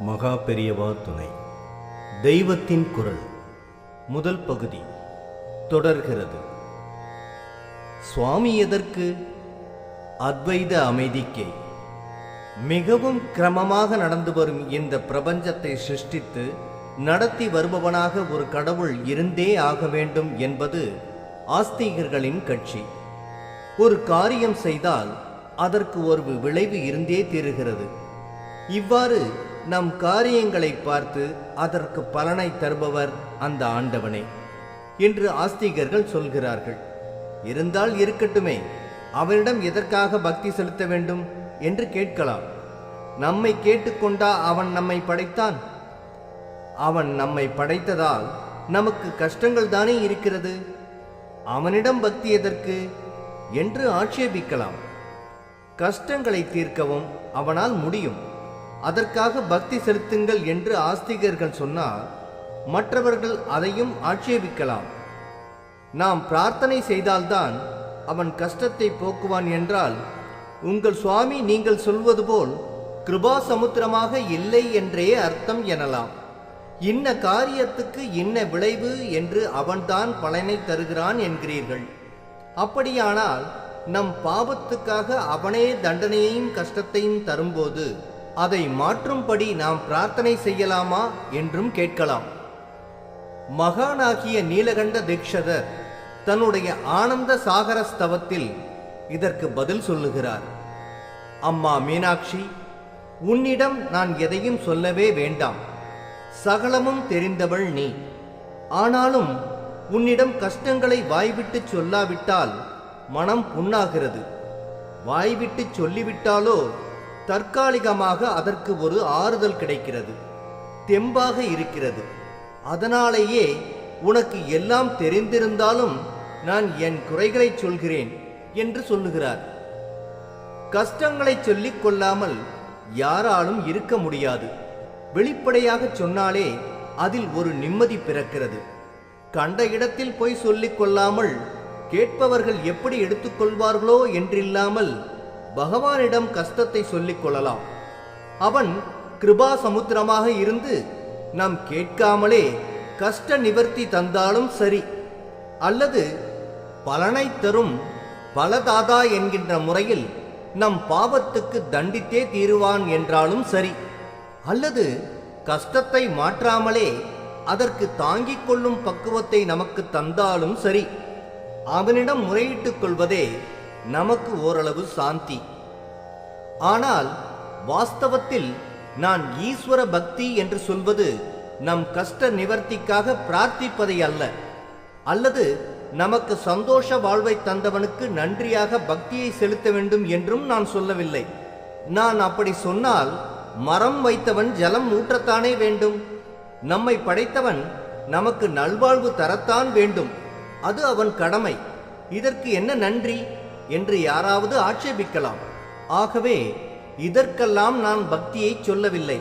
மகா பெரியவா துணை. தெய்வத்தின் குரல். முதல் பகுதி. தொடர்கிறது. சுவாமி எதற்கு? அத்வைத அமைதிக்கே. மிகவும் கிரமமாக நடந்து வரும் இந்த பிரபஞ்சத்தை சிருஷ்டித்து நடத்தி வருபவனாக ஒரு கடவுள் இருந்தே ஆக வேண்டும் என்பது ஆஸ்திகர்களின் கட்சி. ஒரு காரியம் செய்தால் அதற்கு ஒரு விளைவு இருந்தே தீருகிறது. இவ்வாறு நம் காரியங்களை பார்த்து அதற்கு பலனை தருபவர் அந்த ஆண்டவனே என்று ஆஸ்திகர்கள் சொல்கிறார்கள். இருந்தால் இருக்கட்டுமே அவனிடம் எதற்காக பக்தி செலுத்த வேண்டும் என்று கேட்கலாம். நம்மை கேட்டுக்கொண்டா அவன் நம்மை படைத்தான்? அவன் நம்மை படைத்ததால் நமக்கு கஷ்டங்கள் தானே இருக்கிறது? அவனிடம் பக்தி எதற்கு என்று ஆட்சேபிக்கலாம். கஷ்டங்களை தீர்க்கவும் அவனால் முடியும். அதற்காக பக்தி செலுத்துங்கள் என்று ஆஸ்திகர்கள் சொன்னால் மற்றவர்கள் அதையும் ஆட்சேபிக்கலாம். நாம் பிரார்த்தனை செய்தால்தான் அவன் கஷ்டத்தை போக்குவான் என்றால் உங்கள் சுவாமி நீங்கள் சொல்வது போல் கிருபா சமுத்திரமாக இல்லை என்றே அர்த்தம் எனலாம். இன்ன காரியத்துக்கு இன்ன விளைவு என்று அவன்தான் பலனை தருகிறான் என்கிறீர்கள். அப்படியானால் நம் பாவத்துக்காக அவனே தண்டனையையும் கஷ்டத்தையும் தரும்போது அதை மாற்றும்படி நாம் பிரார்த்தனை செய்யலாமா என்றும் கேட்கலாம். மகானாகிய நீலகண்ட தீக்ஷதர் தன்னுடைய ஆனந்த சாகர ஸ்தவத்தில் இதற்கு பதில் சொல்லுகிறார். அம்மா மீனாட்சி உன்னிடம் நான் எதையும் சொல்லவே வேண்டாம். சகலமும் தெரிந்தவள் நீ. ஆனாலும் உன்னிடம் கஷ்டங்களை வாய்விட்டு சொல்லாவிட்டால் மனம் புண்ணாகிறது. வாய்விட்டு சொல்லிவிட்டாலோ தற்காலிகமாக அதற்கு ஒரு ஆறுதல் கிடைக்கிறது. தெம்பாக இருக்கிறது. அதனாலேயே உனக்கு எல்லாம் தெரிந்திருந்தாலும் நான் என் குறைகளை சொல்கிறேன் என்று சொல்லுகிறார். கஷ்டங்களை சொல்லிக் கொள்ளாமல் யாராலும் இருக்க முடியாது. வெளிப்படையாக சொன்னாலே அதில் ஒரு நிம்மதி பிறக்கிறது. கண்ட இடத்தில் போய் சொல்லிக் கொள்ளாமல் கேட்பவர்கள் எப்படி எடுத்துக்கொள்வார்களோ என்றில்லாமல் பகவானிடம் கஷ்டத்தை சொல்லிக் கொள்ளலாம். அவன் கிருபா சமுத்திரமாக இருந்து நாம் கேட்காமலே கஷ்ட நிவர்த்தி தந்தாலும் சரி அல்லது பலனை தரும் பலதாதா என்கின்ற முறையில் நம் பாவத்துக்கு தண்டித்தே தீருவான் என்றாலும் சரி அல்லது கஷ்டத்தை மாற்றாமலே அதற்கு தாங்கிக் கொள்ளும் பக்குவத்தை நமக்கு தந்தாலும் சரி அவனிடம் முறையிட்டுக் கொள்வதே நமக்கு ஓரளவு சாந்தி. ஆனால் வாஸ்தவத்தில் நான் ஈஸ்வர பக்தி என்று சொல்வது நம் கஷ்ட நிவர்த்திக்காக பிரார்த்திப்பதை அல்ல. அல்லது நமக்கு சந்தோஷ வாழ்வை தந்தவனுக்கு நன்றியாக பக்தியை செலுத்த வேண்டும் என்றும் நான் சொல்லவில்லை. நான் அப்படி சொன்னால் மரம் வைத்தவன் ஜலம் ஊற்றத்தானே வேண்டும்? நம்மை படைத்தவன் நமக்கு நல்வாழ்வு தரத்தான் வேண்டும். அது அவன் கடமை. இதற்கு என்ன நன்றி? என்று யாராவது ஆட்சேபிக்கலாம். ஆகவே இதற்கெல்லாம் நான் பக்தியை சொல்லவில்லை.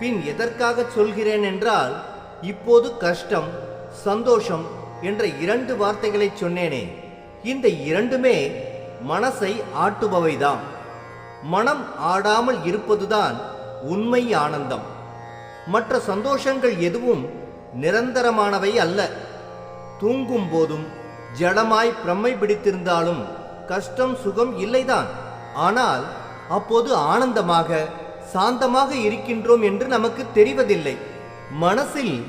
பின் எதற்காக சொல்கிறேன் என்றால் இப்போது கஷ்டம் சந்தோஷம் என்ற இரண்டு வார்த்தைகளை சொன்னேனே. இந்த இரண்டுமே மனசை ஆட்டுபவைதாம். மனம் ஆடாமல் இருப்பதுதான் உண்மை ஆனந்தம். மற்ற சந்தோஷங்கள் எதுவும் நிரந்தரமானவை அல்ல. தூங்கும் போதும் ஜடமாய் பிரம்மை பிடித்திருந்தாலும் கஷ்டம் சுகம் இல்லைதான். ஆனால் அப்போது ஆனந்தமாக சாந்தமாக இருக்கின்றோம் என்று நமக்கு தெரிவதில்லை. மனசில்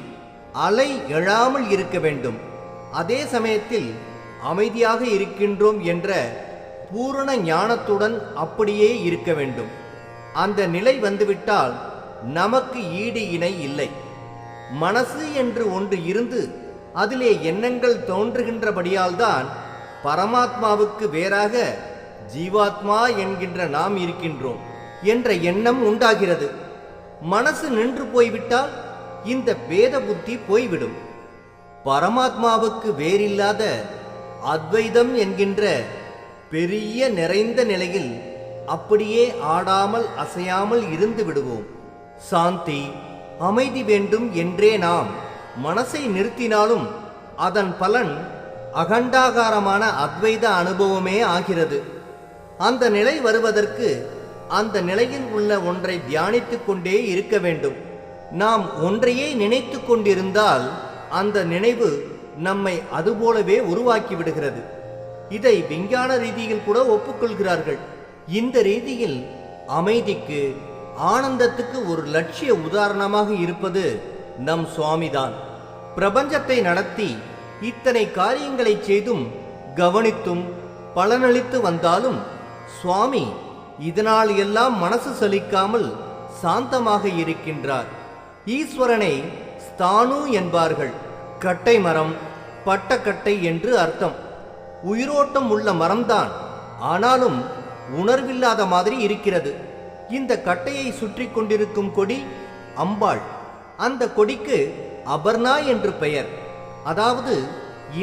அலை எழாமல் இருக்க வேண்டும். அதே சமயத்தில் அமைதியாக இருக்கின்றோம் என்ற பூரண ஞானத்துடன் அப்படியே இருக்க வேண்டும். அந்த நிலை வந்துவிட்டால் நமக்கு ஈடு இணை இல்லை. மனசு என்று ஒன்று இருந்து அதிலே எண்ணங்கள் தோன்றுகின்றபடியால்தான் பரமாத்மாவுக்கு வேறாக ஜீவாத்மா என்கின்ற நாம் இருக்கின்றோம் என்ற எண்ணம் உண்டாகிறது. மனசு நின்று போய்விட்டால் இந்த பேத புத்தி போய்விடும். பரமாத்மாவுக்கு வேறில்லாத அத்வைதம் என்கின்ற பெரிய நிறைந்த நிலையில் அப்படியே ஆடாமல் அசையாமல் இருந்து விடுவோம். சாந்தி அமைதி வேண்டும் என்றே நாம் மனசை நிறுத்தினாலும் அதன் பலன் அகண்டாகாரமான அத்வைத அனுபவமே ஆகிறது. அந்த நிலை வருவதற்கு அந்த நிலையில் உள்ள ஒன்றை தியானித்துக் கொண்டே இருக்க வேண்டும். நாம் ஒன்றையே நினைத்து கொண்டிருந்தால் அந்த நினைவு நம்மை அதுபோலவே உருவாக்கி விடுகிறது. இதை விஞ்ஞான ரீதியில் கூட ஒப்புக்கொள்கிறார்கள். இந்த ரீதியில் அமைதிக்கு ஆனந்தத்துக்கு ஒரு லட்சிய உதாரணமாக இருப்பது நம் சுவாமிதான். பிரபஞ்சத்தை நடத்தி இத்தனை காரியங்களை செய்தும் கவனித்தும் பலனளித்து வந்தாலும் சுவாமி இதனால் எல்லாம் மனசு சலிக்காமல் சாந்தமாக இருக்கின்றார். ஈஸ்வரனை ஸ்தானு என்பார்கள். கட்டை மரம் பட்டக்கட்டை என்று அர்த்தம். உயிரோட்டம் உள்ள மரம்தான். ஆனாலும் உணர்வில்லாத மாதிரி இருக்கிறது. இந்த கட்டையை சுற்றி கொண்டிருக்கும் கொடி அம்பாள். அந்த கொடிக்கு அபர்ணா என்று பெயர். அதாவது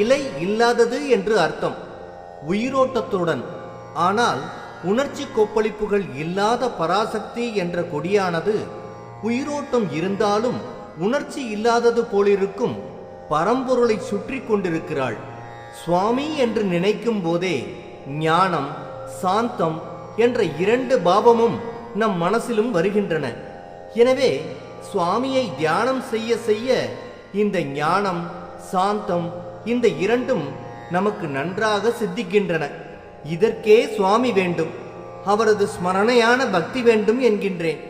இலை இல்லாதது என்று அர்த்தம். உயிரோட்டத்துடன். ஆனால் உணர்ச்சி கொப்பளிப்புகள் இல்லாத பராசக்தி என்ற கொடியானது உயிரோட்டம் இருந்தாலும் உணர்ச்சி இல்லாதது போலிருக்கும் பரம்பொருளை சுற்றி கொண்டிருக்கிறாள். சுவாமி என்று நினைக்கும் போதே ஞானம் சாந்தம் என்ற இரண்டு பாவமும் நம் மனசிலும் வருகின்றன. எனவே சுவாமியை தியானம் செய்ய செய்ய இந்த ஞானம் சாந்தம். இந்த இரண்டும் நமக்கு நன்றாக சித்திக்கின்றன. இதற்கே சுவாமி வேண்டும். அவரது ஸ்மரணையான பக்தி வேண்டும் என்கின்றேன்.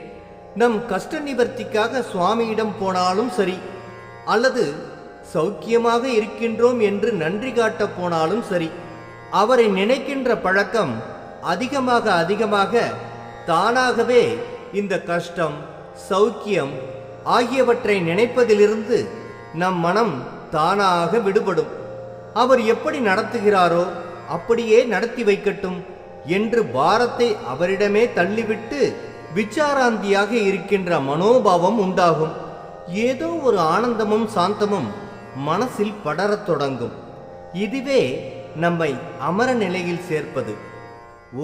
நம் கஷ்ட நிவர்த்திக்காக சுவாமியிடம் போனாலும் சரி அல்லது சௌக்கியமாக இருக்கின்றோம் என்று நன்றி காட்டப் போனாலும் சரி அவரை நினைக்கின்ற பழக்கம் அதிகமாக அதிகமாக தானாகவே இந்த கஷ்டம் சௌக்கியம் ஆகியவற்றை நினைப்பதிலிருந்து நம் மனம் தானாக விடுபடும். அவர் எப்படி நடத்துகிறாரோ அப்படியே நடத்தி வைக்கட்டும் என்று பாரத்தை அவரிடமே தள்ளிவிட்டு விச்சாராந்தியாக இருக்கின்ற மனோபாவம் உண்டாகும். ஏதோ ஒரு ஆனந்தமும் சாந்தமும் மனசில் படரத் தொடங்கும். இதுவே நம்மை அமர நிலையில் சேர்ப்பது.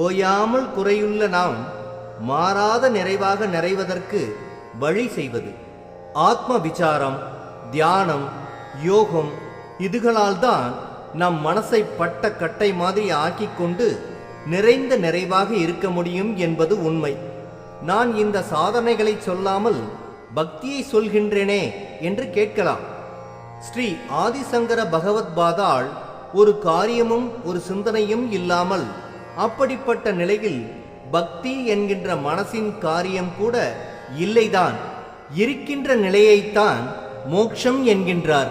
ஓயாமல் குறையுள்ள நாம் மாறாத நிறைவாக நிறைவதற்கு வழி செய்வது. ஆத்ம விசாரம் தியானம் யோகம் இதுகளால் தான் நம் மனசை பட்ட கட்டை மாதிரி ஆக்கிக் கொண்டு நிறைந்த நிறைவாக இருக்க முடியும் என்பது உண்மை. நான் இந்த சாதனைகளை சொல்லாமல் பக்தியை சொல்கின்றேனே என்று கேட்கலாம். ஸ்ரீ ஆதிசங்கர பகவத் பாதாள் ஒரு காரியமும் ஒரு சிந்தனையும் இல்லாமல் அப்படிப்பட்ட நிலையில் பக்தி என்கின்ற மனசின் காரியம் கூட இல்லைதான். இருக்கின்ற நிலையைத்தான் மோக்ஷம் என்கின்றார்.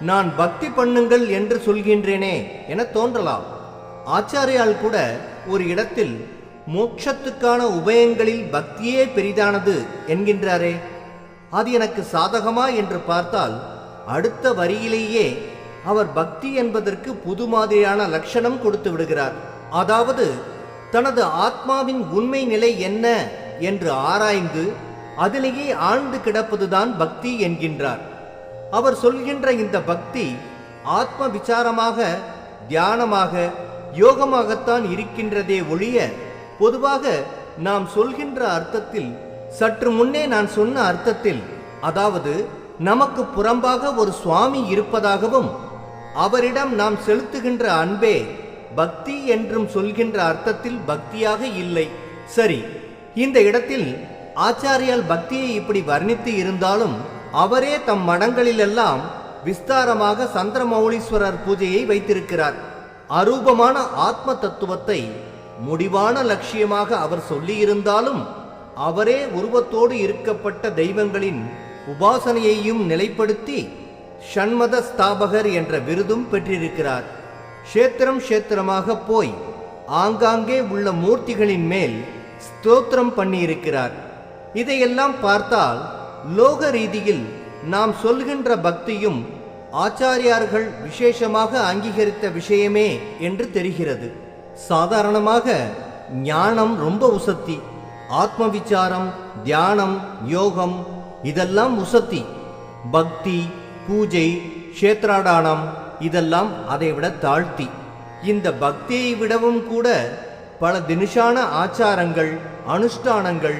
நான் பக்தி பண்ணுங்கள் என்று சொல்கின்றேனே என தோன்றலாம். ஆச்சாரியால் கூட ஒரு இடத்தில் மோட்சத்துக்கான உபயங்களில் பக்தியே பெரிதானது என்கின்றாரே. அது எனக்கு சாதகமா என்று பார்த்தால் அடுத்த வரியிலேயே அவர் பக்தி என்பதற்கு புது மாதிரியான லட்சணம் கொடுத்து விடுகிறார். அதாவது தனது ஆத்மாவின் உண்மை நிலை என்ன என்று ஆராய்ந்து அதிலேயே ஆழ்ந்து கிடப்பதுதான் பக்தி என்கின்றார். அவர் சொல்கின்ற இந்த பக்தி ஆத்ம விசாரமாக தியானமாக யோகமாகத்தான் இருக்கின்றதே ஒழிய பொதுவாக நாம் சொல்கின்ற அர்த்தத்தில் சற்று முன்னே நான் சொன்ன அர்த்தத்தில் அதாவது நமக்கு புறம்பாக ஒரு சுவாமி இருப்பதாகவும் அவரிடம் நாம் செலுத்துகின்ற அன்பே பக்தி என்றும் சொல்கின்ற அர்த்தத்தில் பக்தியாக இல்லை. சரி இந்த இடத்தில் ஆச்சாரியால் பக்தியை இப்படி வர்ணித்து இருந்தாலும் அவரே தம் மடங்களிலெல்லாம் விஸ்தாரமாக சந்திரமௌலீஸ்வரர் பூஜையை வைத்திருக்கிறார். அரூபமான ஆத்ம தத்துவத்தை முடிவான லட்சியமாக அவர் சொல்லியிருந்தாலும் அவரே உருவத்தோடு இருக்கப்பட்ட தெய்வங்களின் உபாசனையையும் நிலைப்படுத்தி ஷண்மத ஸ்தாபகர் என்ற விருதும் பெற்றிருக்கிறார். க்ஷேத்திரம் க்ஷேத்திரமாக போய் ஆங்காங்கே உள்ள மூர்த்திகளின் மேல் ஸ்தோத்திரம் பண்ணியிருக்கிறார். இதையெல்லாம் பார்த்தால் லோக ரீதியில் நாம் சொல்கின்ற பக்தியும் ஆச்சாரியார்கள் விசேஷமாக அங்கீகரித்த விஷயமே என்று தெரிகிறது. சாதாரணமாக ஞானம் ரொம்ப உசத்தி ஆத்ம விசாரம் தியானம் யோகம் இதெல்லாம் உசத்தி பக்தி பூஜை கஷேத்ராடானம் இதெல்லாம் அதைவிட தாழ்த்தி. இந்த பக்தியை விடவும் கூட பல தினுஷான ஆச்சாரங்கள் அனுஷ்டானங்கள்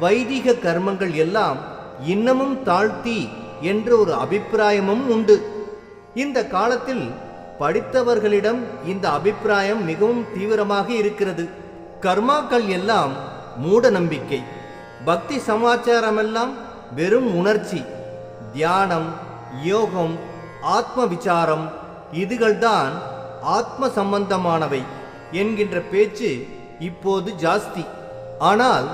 வைதிக கர்மங்கள் எல்லாம் இன்னமும் தாழ்த்தி என்ற ஒரு அபிப்பிராயமும் உண்டு. இந்த காலத்தில் படித்தவர்களிடம் இந்த அபிப்பிராயம் மிகவும் தீவிரமாக இருக்கிறது. கர்மாக்கள் எல்லாம் மூட நம்பிக்கை. பக்தி சமாச்சாரமெல்லாம் வெறும் உணர்ச்சி. தியானம் யோகம் ஆத்ம விசாரம் இதுகள்தான் ஆத்ம சம்பந்தமானவை என்கின்ற பேச்சு இப்போது ஜாஸ்தி. ஆனால்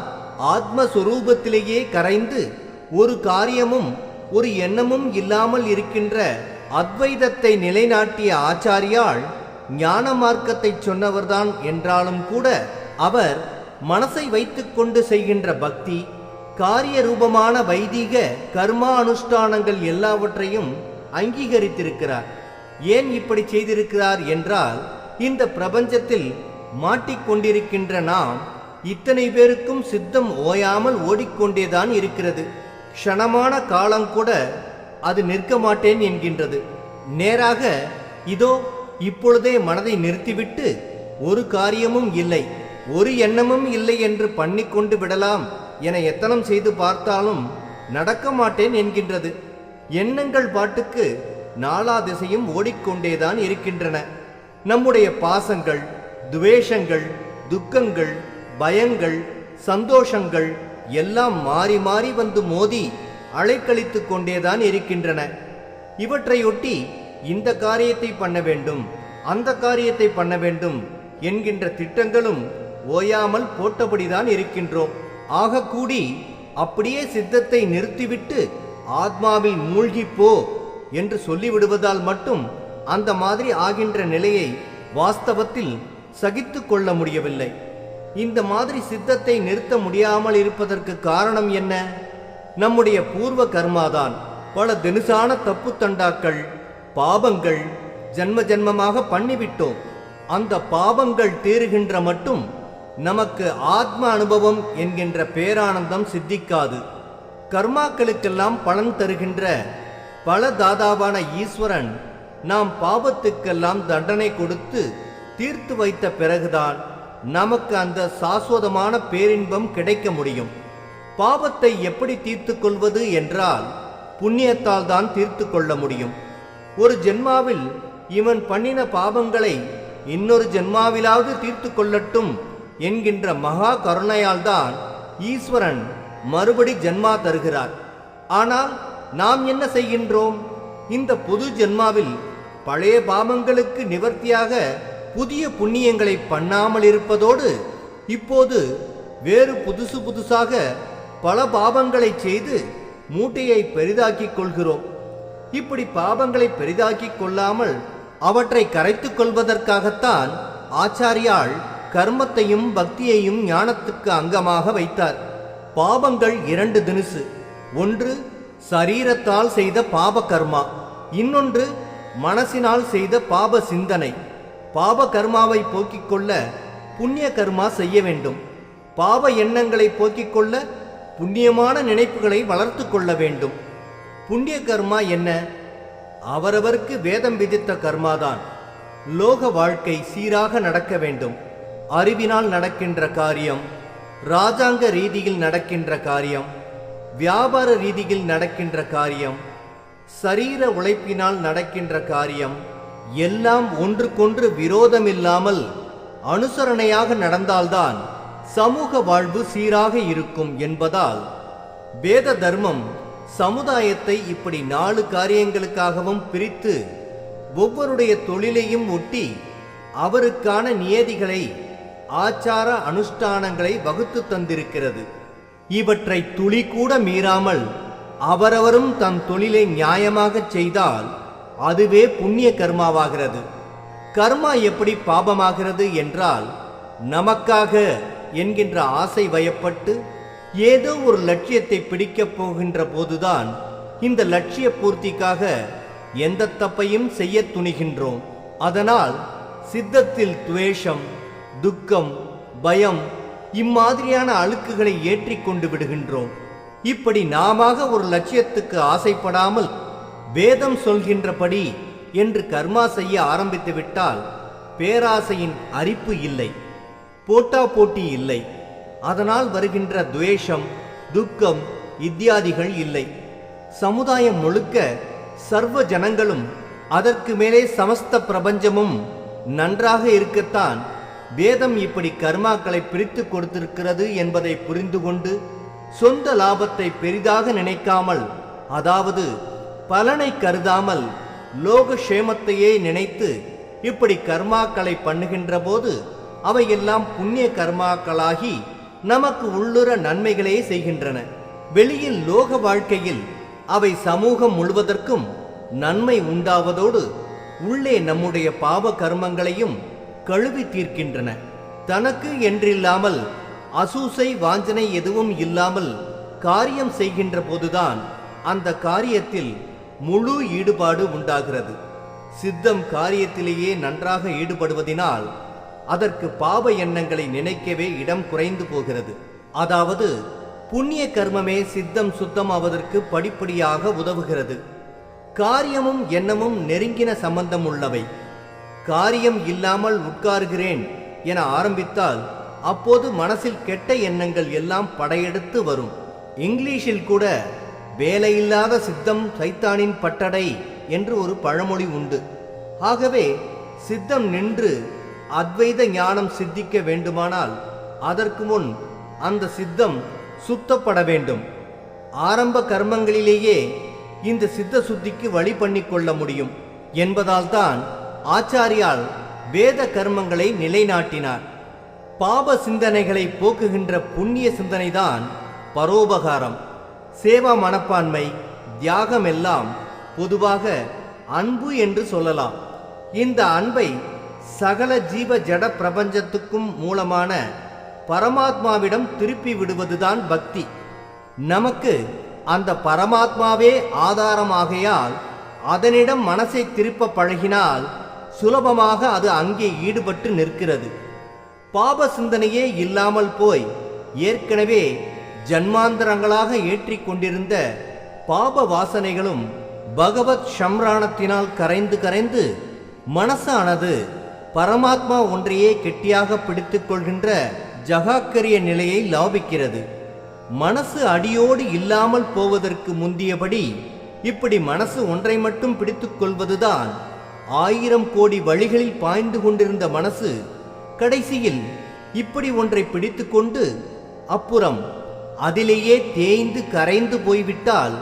ஆத்மஸ்வரூபத்திலேயே கரைந்து ஒரு காரியமும் ஒரு எண்ணமும் இல்லாமல் இருக்கின்ற அத்வைதத்தை நிலைநாட்டிய ஆச்சாரியால் ஞான மார்க்கத்தை சொன்னவர்தான் என்றாலும் கூட அவர் மனசை வைத்துக்கொண்டு செய்கின்ற பக்தி காரிய ரூபமான வைதீக கர்மா அனுஷ்டானங்கள் எல்லாவற்றையும் அங்கீகரித்திருக்கிறார். ஏன் இப்படி செய்திருக்கிறார் என்றால் இந்த பிரபஞ்சத்தில் மாட்டிக்கொண்டிருக்கின்ற நாம் இத்தனை பேருக்கும் சித்தம் ஓயாமல் ஓடிக்கொண்டேதான் இருக்கிறது. க்ஷணமான காலம் கூட அது நிற்க மாட்டேன் என்கின்றது. நேராக இதோ இப்பொழுதே மனதை நிறுத்திவிட்டு ஒரு காரியமும் இல்லை ஒரு எண்ணமும் இல்லை என்று பண்ணிக்கொண்டு விடலாம் என எத்தனம் செய்து பார்த்தாலும் நடக்க மாட்டேன் என்கின்றது. எண்ணங்கள் பாட்டுக்கு நாலா திசையும் ஓடிக்கொண்டேதான் இருக்கின்றன. நம்முடைய பாசங்கள் துவேஷங்கள் துக்கங்கள் பயங்கள் சந்தோஷங்கள் எல்லாம் மாறி மாறி வந்து மோதி அலைக்கழித்து கொண்டேதான் இருக்கின்றன. இவற்றையொட்டி இந்த காரியத்தை பண்ண வேண்டும் அந்த காரியத்தை பண்ண வேண்டும் என்கின்ற திட்டங்களும் ஓயாமல் போட்டபடிதான் இருக்கின்றோம். ஆக கூடி அப்படியே சித்தத்தை நிறுத்திவிட்டு ஆத்மாவில் மூழ்கிப் போ என்று சொல்லிவிடுவதால் மட்டும் அந்த மாதிரி ஆகின்ற நிலையை வாஸ்தவத்தில் சகித்து கொள்ள முடியவில்லை. இந்த மாதிரி சித்தத்தை நிறுத்த முடியாமல் இருப்பதற்கு காரணம் என்ன? நம்முடைய பூர்வ கர்மாதான் பல தினுசான தப்பு தண்டாக்கள் பாபங்கள் ஜன்ம ஜன்மமாக பண்ணிவிட்டோம். அந்த பாபங்கள் தீருகின்ற மட்டும் நமக்கு ஆத்ம அனுபவம் என்கின்ற பேரானந்தம் சித்திக்காது. கர்மாக்களுக்கெல்லாம் பலன் தருகின்ற பல தாதாவான ஈஸ்வரன் நாம் பாபத்துக்கெல்லாம் தண்டனை கொடுத்து தீர்த்து வைத்த பிறகுதான் நமக்கு அந்த சாஸ்வதமான பேரின்பம் கிடைக்க முடியும். பாவத்தை எப்படி தீர்த்து கொள்வது என்றால் புண்ணியத்தால் தான் தீர்த்து கொள்ள முடியும். ஒரு ஜென்மாவில் இவன் பண்ணின பாவங்களை இன்னொரு ஜென்மாவிலாவது தீர்த்து கொள்ளட்டும் என்கின்ற மகா கருணையால் தான் ஈஸ்வரன் மறுபடி ஜென்மா தருகிறார். ஆனால் நாம் என்ன செய்கின்றோம்? இந்த புது ஜென்மாவில் பழைய பாவங்களுக்கு நிவர்த்தியாக புதிய புண்ணியங்களை பண்ணாமல் இருப்பதோடு இப்போது வேறு புதுசு புதுசாக பல பாவங்களை செய்து மூட்டையை பெரிதாக்கிக் கொள்கிறோம். இப்படி பாவங்களை பெரிதாக்கிக் கொள்ளாமல் அவற்றை கரைத்துக் கொள்வதற்காகத்தான் ஆச்சாரியால் கர்மத்தையும் பக்தியையும் ஞானத்துக்கு அங்கமாக வைத்தார். பாவங்கள் இரண்டு தினுசு. ஒன்று சரீரத்தால் செய்த பாப கர்மா. இன்னொன்று மனசினால் செய்த பாப சிந்தனை. பாப கர்மாவை போக்கிக் கொள்ள புண்ணிய கர்மா செய்ய வேண்டும். பாவ எண்ணங்களை போக்கிக் கொள்ள புண்ணியமான நினைப்புகளை வளர்த்து கொள்ள வேண்டும். புண்ணிய கர்மா என்ன? அவரவருக்கு வேதம் விதித்த கர்மாதான். லோக வாழ்க்கை சீராக நடக்க வேண்டும். அறிவினால் நடக்கின்ற காரியம் ராஜாங்க ரீதியில் நடக்கின்ற காரியம் வியாபார ரீதியில் நடக்கின்ற காரியம் சரீர உழைப்பினால் நடக்கின்ற காரியம் எல்லாம் ஒன்றுக்கொன்று விரோதமில்லாமல் அனுசரணையாக நடந்தால்தான் சமூக வாழ்வு சீராக இருக்கும் என்பதால் வேத தர்மம் சமுதாயத்தை இப்படி நாலு காரியங்களுக்காகவும் பிரித்து ஒவ்வொருடைய தொழிலையும் ஒட்டி அவருக்கான நியதிகளை ஆச்சார அனுஷ்டானங்களை வகுத்து தந்திருக்கிறது. இவற்றை துளி கூட மீறாமல் அவரவரும் தன் தொழிலை நியாயமாகச் செய்தால் அதுவே புண்ணிய கர்மாவாகிறது. கர்மா எப்படி பாபமாகிறது என்றால் நமக்காக என்கின்ற ஆசை வயப்பட்டு ஏதோ ஒரு லட்சியத்தை பிடிக்கப் போகின்ற போதுதான் இந்த லட்சிய பூர்த்திக்காக எந்த தப்பையும் செய்ய துணிகின்றோம். அதனால் சித்தத்தில் துவேஷம் துக்கம் பயம் இம்மாதிரியான அழுக்குகளை ஏற்றி கொண்டு விடுகின்றோம். இப்படி நாமாக ஒரு லட்சியத்துக்கு ஆசைப்படாமல் வேதம் சொல்கின்றபடி என்று கர்மா செய்ய ஆரம்பித்துவிட்டால் பேராசையின் அரிப்பு இல்லை போட்டா போட்டி இல்லை. அதனால் வருகின்ற துவேஷம் துக்கம் இத்தியாதிகள் இல்லை. சமுதாயம் முழுக்க சர்வ ஜனங்களும் அதற்கு மேலே சமஸ்த பிரபஞ்சமும் நன்றாக இருக்கத்தான் வேதம் இப்படி கர்மாக்களை பிரித்து கொடுத்திருக்கிறது என்பதை புரிந்து கொண்டு சொந்த லாபத்தை பெரிதாக நினைக்காமல் அதாவது பலனை கருதாமல் லோக க்ஷேமத்தையே நினைத்து இப்படி கர்மாக்களை பண்ணுகின்ற போது அவையெல்லாம் புண்ணிய கர்மாக்களாகி நமக்கு உள்ளுர நன்மைகளே செய்கின்றன. வெளியில் லோக வாழ்க்கையில் அவை சமூகம் முழுவதற்கும் நன்மை உண்டாவதோடு உள்ளே நம்முடைய பாவ கர்மங்களையும் கழுவி தீர்க்கின்றன. தனக்கு என்றில்லாமல் அசூசை வாஞ்சனை எதுவும் இல்லாமல் காரியம் செய்கின்ற போதுதான் அந்த காரியத்தில் முழு ஈடுபாடு உண்டாகிறது. சித்தம் காரியத்திலேயே நன்றாக ஈடுபடுவதினால் அதற்கு பாவ எண்ணங்களை நினைக்கவே இடம் குறைந்து போகிறது. அதாவது புண்ணிய கர்மமே சித்தம் சுத்தமாவதற்கு படிப்படியாக உதவுகிறது. காரியமும் எண்ணமும் நெருங்கின சம்பந்தம் உள்ளவை. காரியம் இல்லாமல் உட்காருகிறேன் என ஆரம்பித்தால் அப்போது மனசில் கெட்ட எண்ணங்கள் எல்லாம் படையெடுத்து வரும். இங்கிலீஷில் கூட வேலையில்லாத சித்தம் சைத்தானின் பட்டடை என்று ஒரு பழமொழி உண்டு. ஆகவே சித்தம் நின்று அத்வைத ஞானம் சித்திக்க வேண்டுமானால் அதற்கு முன் அந்த சித்தம் சுத்தப்பட வேண்டும். ஆரம்ப கர்மங்களிலேயே இந்த சித்த சுத்திக்கு வழி பண்ணி கொள்ள முடியும் என்பதால்தான் ஆச்சாரியால் வேத கர்மங்களை நிலைநாட்டினார். பாப சிந்தனைகளை போக்குகின்ற புண்ணிய சிந்தனைதான் பரோபகாரம். சேவா மனப்பான்மை தியாகம் எல்லாம் பொதுவாக அன்பு என்று சொல்லலாம். இந்த அன்பை சகல ஜீவ ஜட பிரபஞ்சத்துக்கும் மூலமான பரமாத்மாவிடம் திருப்பி விடுவதுதான் பக்தி. நமக்கு அந்த பரமாத்மாவே ஆதாரமாகையால் அதனிடம் மனசை திருப்ப பழகினால் சுலபமாக அது அங்கே ஈடுபட்டு நிற்கிறது. பாப சிந்தனையே இல்லாமல் போய் ஏற்கனவே ஜன்மாந்தரங்களாக ஏற்றி கொண்டிருந்த பாப வாசனைகளும் பகவத் சம்ராணத்தினால் கரைந்து கரைந்து மனசானது பரமாத்மா ஒன்றையே கெட்டியாக பிடித்து கொள்கின்ற ஜகாக்கரிய நிலையை லாபிக்கிறது. மனசு அடியோடு இல்லாமல் போவதற்கு முந்தியபடி இப்படி மனசு ஒன்றை மட்டும் பிடித்து கொள்வதுதான் ஆயிரம் கோடி வழிகளில் பாய்ந்து கொண்டிருந்த மனசு கடைசியில் இப்படி ஒன்றை பிடித்துக்கொண்டு அப்புறம் அதிலேயே தேய்ந்து கரைந்து போய்விட்டால்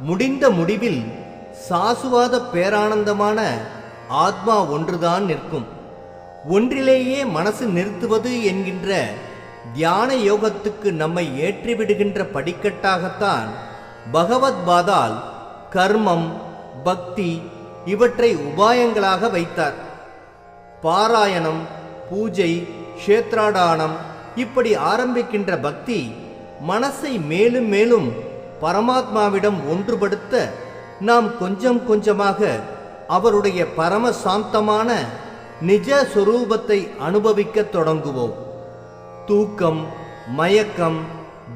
முடிந்த முடிவில் சாசுவாத பேரானந்தமான ஆத்மா ஒன்றுதான் நிற்கும். ஒன்றிலேயே மனசு நிறுத்துவது என்கின்ற தியான யோகத்துக்கு நம்மை ஏற்றிவிடுகின்ற படிக்கட்டாகத்தான் பகவத்பாதால் கர்மம் பக்தி இவற்றை உபாயங்களாக வைத்தார். பாராயணம் பூஜை க்ஷேத்ராடானம் இப்படி ஆரம்பிக்கின்ற பக்தி மனசை மேலும் மேலும் பரமாத்மாவிடம் ஒன்றுபடுத்த நாம் கொஞ்சம் கொஞ்சமாக அவருடைய பரம சாந்தமான நிஜ அனுபவிக்கத் தொடங்குவோம். தூக்கம் மயக்கம்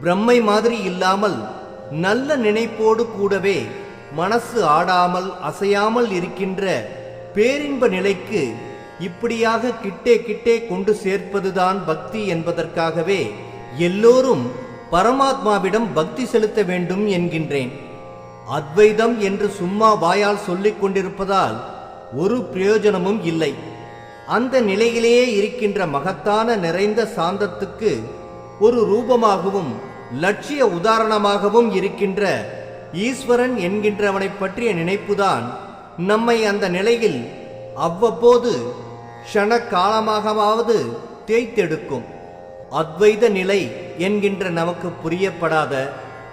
பிரம்மை மாதிரி இல்லாமல் நல்ல நினைப்போடு கூடவே மனசு ஆடாமல் அசையாமல் இருக்கின்ற பேரின்ப நிலைக்கு இப்படியாக கிட்டே கிட்டே கொண்டு சேர்ப்பதுதான் பக்தி என்பதற்காகவே எல்லோரும் பரமாத்மாவிடம் பக்தி செலுத்த வேண்டும் என்கின்றேன். அத்வைதம் என்று சும்மா வாயால் சொல்லிக் கொண்டிருப்பதால் ஒரு பிரயோஜனமும் இல்லை. அந்த நிலையிலேயே இருக்கின்ற மகத்தான நிறைந்த சாந்தத்துக்கு ஒரு ரூபமாகவும் லட்சிய உதாரணமாகவும் இருக்கின்ற ஈஸ்வரன் என்கின்றவனைப் பற்றிய நினைப்புதான் நம்மை அந்த நிலையில் அவ்வப்போது க்ஷண காலமாகவாவது தேய்த்தெடுக்கும். அத்வைத நிலை என்கின்ற நமக்கு புரியப்படாத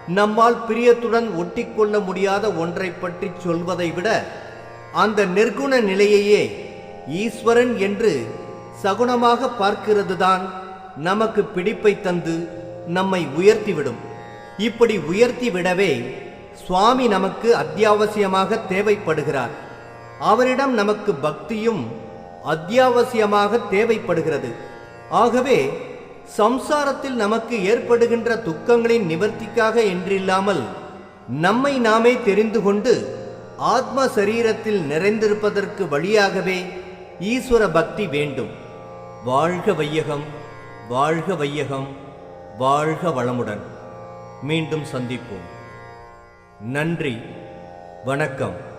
நம்மால் பிரியத்துடன் ஒட்டிக்கொள்ள முடியாத ஒன்றை பற்றி சொல்வதை விட அந்த நிர்குண நிலையையே ஈஸ்வரன் என்று சகுணமாக பார்க்கிறதுதான் நமக்கு பிடிப்பை தந்து நம்மை உயர்த்திவிடும். இப்படி உயர்த்தி விடவே சுவாமி நமக்கு அத்தியாவசியமாக தேவைப்படுகிறார். அவரிடம் நமக்கு பக்தியும் அத்தியாவசியமாக தேவைப்படுகிறது. ஆகவே சம்சாரத்தில் நமக்கு ஏற்படுகின்ற துக்கங்களின் நிவர்த்திக்காக என்றில்லாமல் நம்மை நாமே தெரிந்து கொண்டு ஆத்ம சரீரத்தில் நிறைந்திருப்பதற்கு வழியாகவே ஈஸ்வர பக்தி வேண்டும். வாழ்க வையகம் வாழ்க வையகம் வாழ்க வளமுடன். மீண்டும் சந்திப்போம். நன்றி வணக்கம்.